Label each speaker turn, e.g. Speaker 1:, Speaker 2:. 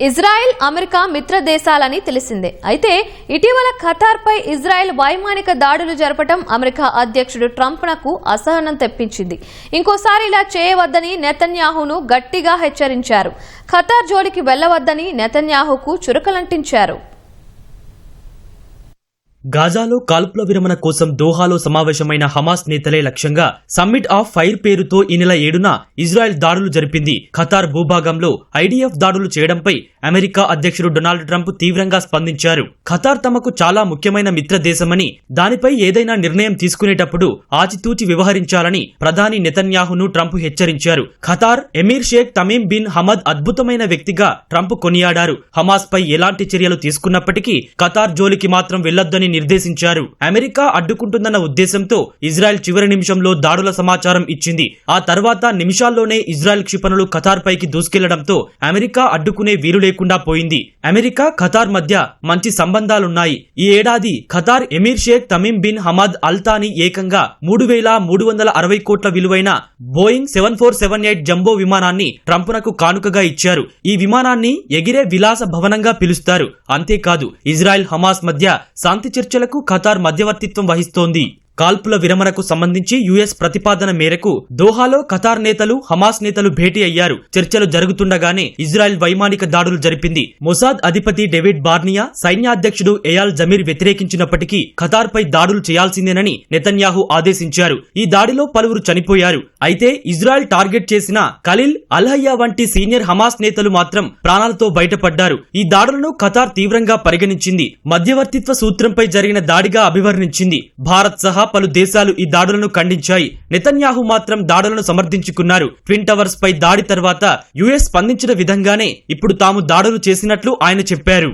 Speaker 1: Israel America మిత్ర దేశాలని తెలిసిందే. అయితే ఇటీవల ఖతార్పై ఇజ్రాయెల్ వైమానిక దాడులు జరపడం అమెరికా అధ్యక్షుడు ట్రంప్నకు అసహనం తెప్పించింది. ఇంకోసారి ఇలా చేయవద్దని నెతన్యాహును గట్టిగా హెచ్చరించారు. ఖతార్ జోలికి వెళ్ళవద్దని నెతన్యాహుకు చురకలంటించారు.
Speaker 2: గాజాలో కాల్పుల విరమణ కోసం దోహాలో సమావేశమైన హమాస్ నేతలే లక్ష్యంగా సమ్మిట్ ఆఫ్ ఫైర్ పేరుతో ఈ నెల ఏడున ఇజ్రాయెల్ దాడులు జరిపింది. ఖతార్ భూభాగంలో ఐడిఎఫ్ దాడులు చేయడంపై అమెరికా అధ్యక్షుడు డొనాల్డ్ ట్రంప్ తీవ్రంగా స్పందించారు. ఖతార్ తమకు చాలా ముఖ్యమైన మిత్ర దేశమని దానిపై ఏదైనా నిర్ణయం తీసుకునేటప్పుడు ఆచితూచి వ్యవహరించాలని ప్రధాని నెతన్యాహును ట్రంప్ హెచ్చరించారు. Qatar emir Sheikh Tamim bin Hamad అద్భుతమైన వ్యక్తిగా ట్రంప్ కొనియాడారు. హమాస్ పై ఎలాంటి చర్యలు తీసుకున్నప్పటికీ ఖతార్ జోలికి మాత్రం వెళ్ళొద్దని నిర్దేశించారు. అమెరికా అడ్డుకుంటుందన్న ఉద్దేశంతో ఇజ్రాయెల్ చివరి నిమిషంలో దాడుల సమాచారం ఇచ్చింది. ఆ తర్వాత నిమిషాల్లోనే ఇజ్రాయెల్ క్షిపణులు ఖతార్ పైకి దూసుకెళ్ళడంతో అమెరికా అడ్డుకునే వీలు లేకుండా పోయింది. అమెరికా ఖతార్ మధ్య మంచి సంబంధాలున్నాయి. ఈ ఏడాది Qatar emir Sheikh Tamim bin Hamad Al Thani ఏకంగా మూడు వేల మూడు వందల అరవై కోట్ల విలువైన Boeing seven four seven eight jumbo విమానాన్ని ట్రంప్నకు కానుకగా ఇచ్చారు. ఈ విమానాన్ని ఎగిరే విలాస భవనంగా పిలుస్తారు. అంతేకాదు ఇజ్రాయెల్ హమాస్ మధ్య శాంతి చర్చలకు ఖతార్ మధ్యవర్తిత్వం వహిస్తోంది. కాల్పుల విరమణకు సంబంధించి యుఎస్ ప్రతిపాదన మేరకు దోహాలో ఖతార్ నేతలు హమాస్ నేతలు భేటీ అయ్యారు. చర్చలు జరుగుతుండగానే ఇజ్రాయెల్ వైమానిక దాడులు జరిపింది. మొసాద్ అధిపతి డేవిడ్ బార్నియా సైన్యాధ్యక్షుడు ఎయాల్ జమీర్ వ్యతిరేకించినప్పటికీ ఖతార్ పై దాడులు చేయాల్సిందేనని నెతన్యాహు ఆదేశించారు. ఈ దాడిలో పలువురు చనిపోయారు. అయితే ఇజ్రాయెల్ టార్గెట్ చేసిన ఖలీల్ అల్హయ్యా వంటి సీనియర్ హమాస్ నేతలు మాత్రం ప్రాణాలతో బయటపడ్డారు. ఈ దాడులను ఖతార్ తీవ్రంగా పరిగణించింది. మధ్యవర్తిత్వ సూత్రంపై జరిగిన దాడిగా అభివర్ణించింది. భారత్ సహా సహా పలు దేశాలు ఈ దాడులను ఖండించాయి. నెతన్యాహు మాత్రం దాడులను సమర్థించుకున్నారు. ట్విన్ టవర్స్ పై దాడి తర్వాత యుఎస్ స్పందించిన విధంగానే ఇప్పుడు తాము దాడులు చేసినట్లు ఆయన చెప్పారు.